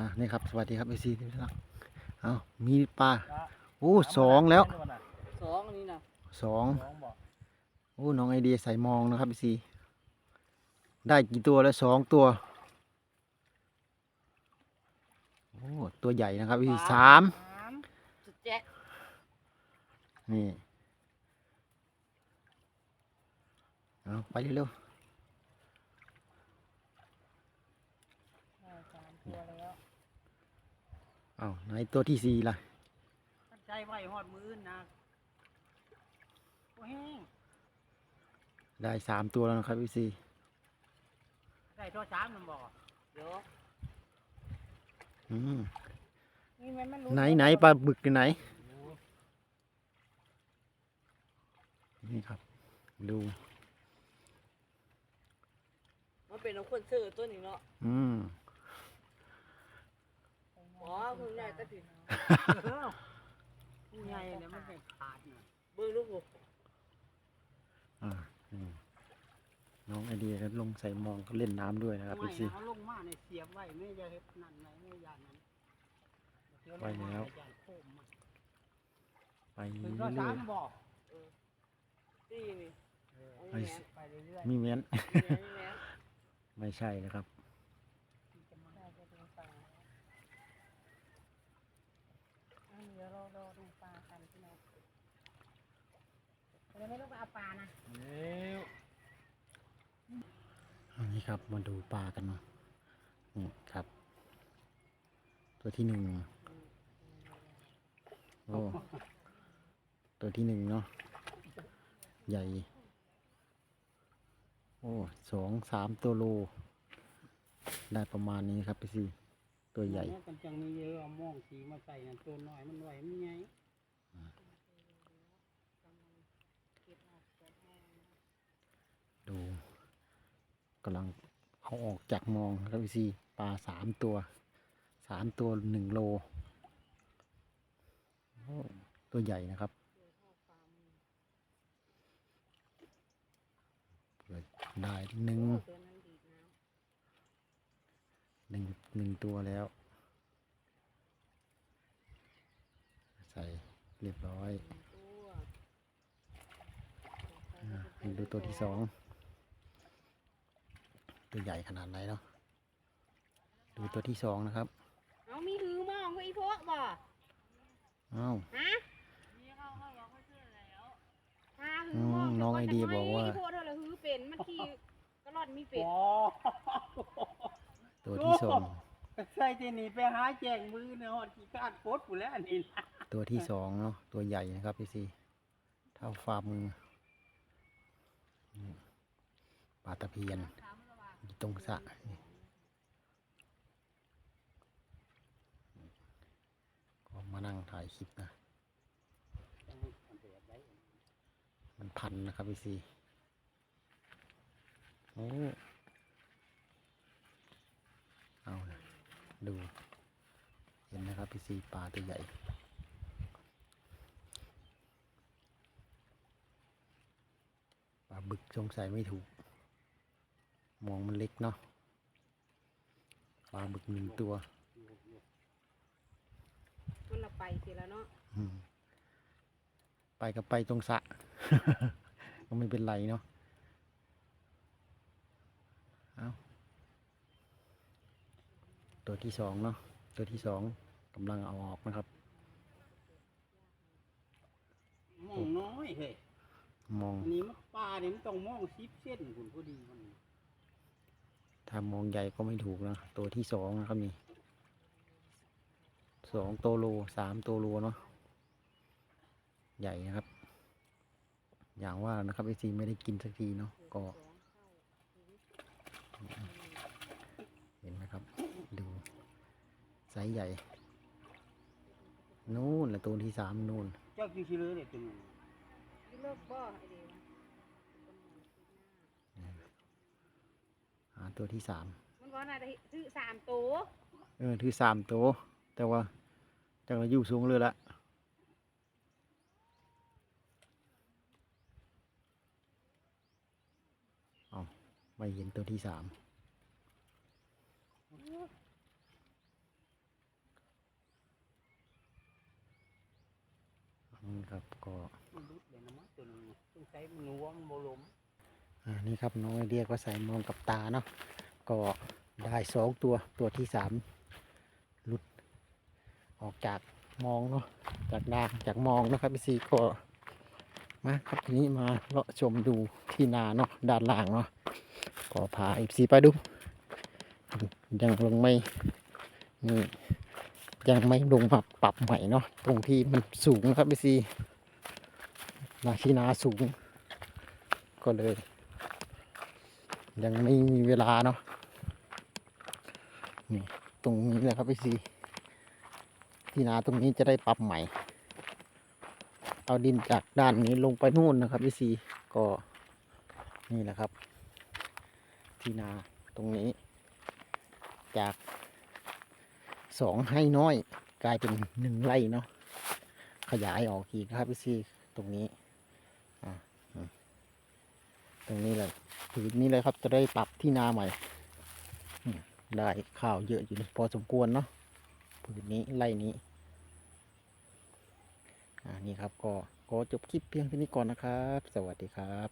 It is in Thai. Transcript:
อะนี่ครับสวัสดีครับไอซีทุกท่านเอามีปลาโอ้สองแล้วสองอันนี้นะสองสองบอกโอ้น้องไอเดียใส่มองนะครับไอซีได้กี่ตัวแล้วสองตัวโอ้ตัวใหญ่นะครับไอซีสามสามสุดแจ๊ะนี่เอาไปเร็วได้สามตัวแล้ว ๆเอาไหนตัวที่สี่ล่ะตั้งใจไว้หอดมือนะโอ้แห้งได้สามตัวแล้วนะครับไอซีได้ตัวสามมันบอกเดี๋ยวอืมนี่มันไม่รู้ไหนไหนปลาบึกอยู่ไหน นี่ครับ ดู มันเป็นน้ำคนซื้อตัวนี้เนาะอืม อ๋อ คุณใหญ่ก็ผิดคุณใหญ่เนี่ยมันเป็นขาดเนี่ยเบิ่งลูกบุกอ่าอืมน้องไอเดียก็ลงใส่มองก็เล่นน้ำด้วยนะครับไม่พี่ซีนะเขาลงมาเนี่ยเสียบไว้ไม่จะเฮ็ดนั่นไหนไม่ยานนั้นเดี๋ยไว้แล้วยานโค้งมาไปถึเรื่งก็สาอยมบอกตีนี่ๆไปสิไปเรื่อยมีเม้นๆมีแม่มีแม่ไม่ใช่นะครับ จะมาได้จะดูปลาอันเดี๋ยวเรารอดูปลากันพี่น้องเดี๋ยวไม่ต้องไปเอาปลานะอันนี้ครับมาดูปลากันเนาะนี่ครับ ตัวที่หนึ่งโอ้ตัวที่หนึ่งเนาะใหญ่ โอ้สองสามตัวโล ได้ประมาณนี้ครับพี่ซีตัวใหญ่เนี่ยกันจังมีเยอะเอาม่องสีมาใส่นั่นตัวน้อยมันไหวมันไง ดูกำลังเอาออกจากมองครับพี่ซีปลาสามตัวสามตัวหนึ่งโล ตัวใหญ่นะครับได้หนึ่งหนึ่งหนึ่งตัวแล้ว ใส่เรียบร้อยอ่าดูตัวที่สอง ตัวใหญ่ขนาดไหนเนาะดูตัวที่สองนะครับเอามีหือมองก็อีพวกบ่อ้าวฮะหาหือมองอืมน้องไอเดียบอกว่าอีพวกเธอละหือเป็นมันขี่กระรอดมีเป็ดอ๋อตัวที่สองใส่ที่นี่ไปหาแจงมือเนาะที่คาดโคตรกูแล้วอันนี้นะตัวที่สองเนาะตัวใหญ่นะครับพี่ซีเท่าฝ่ามือนี่ปลาตะเพียนอยู่ ตรงสะก็มานั่งถ่ายคลิปนะ มันพันนะครับพี่ซีโอ้เอานะดูเห็นนะครับพี่ซีปลาตัวใหญ่ปลาบึกสงสัยไม่ถูก มองมันเล็กเนาะปลาบึกหนึ่งตัวมันละไปทีละเนาะอืมไปกับไปตรงสระ ก็ไม่เป็นไรเนาะเอาตัวที่สองเนาะตัวที่สองกำลังเอาออกนะครับ มองน้อยเฮ้ยมอง อันนี้มันปลาเนี่ยมันต้องมองสิบเส้นคุณพอดีมัน ถ้ามองใหญ่ก็ไม่ถูกนะ ตัวที่สองนะครับนี่สองตัวโลสามตัวโลเนาะใหญ่นะครับ อย่างว่านะครับไอซีไม่ได้กินสักทีเนาะก็ เห็นไหมครับ ดูไซส์ใหญ่ นู่นแหละตัวที่สามนู่น เจ้ากินชิเลยเนี่ยตัวนี้เลิกบ่ไอเดียห ตัวที่สามมันว่าน่าจะซื้อสามตัวเออถือสามตัว แต่ว่าจากเราอยู่สูงเลยละเอาไม่เห็นตัวที่สามนี่ครับก็ตัวนึงต้องใช้มันวงบมลม อ่านี่ครับน้องไอเดียก็ใส่มองกับตาเนาะก็ได้สองตัวตัวที่สามหลุด ออกจากมองเนาะจากดางจากมองนะครับพี่ซีก็มาครับทีนี้มาเลาะชมดูที่นาเนาะด้านล่างเนาะก็พาเอฟซีไปดูยังลงไม่นี่ยังไม่ลงมาปรับใหม่เนาะตรงที่มันสูงครับพี่ซีนาที่นาสูง ก็เลย ยังไม่มีเวลาเนาะนี่ตรงนี้แหละครับพี่ซีที่นาตรงนี้จะได้ปรับใหม่ เอาดินจากด้านนี้ลงไปนู่นนะครับพี่ซีก็นี่แหละครับ ที่นาตรงนี้ จากสองให้น้อยกลายเป็นหนึ่งไร่เนาะขยายออกอีกครับพี่ซีตรงนี้อ่าตรงนี้เลย ผืนนี้เลยครับจะได้ปรับที่นาใหม่ได้ข้าวเยอะอยู่พอสมควรเนาะผืนนี้ไร่นี้อ่านี่ครับก็ก็จบคลิปเพียงเท่านี้ก่อนนะครับ สวัสดีครับ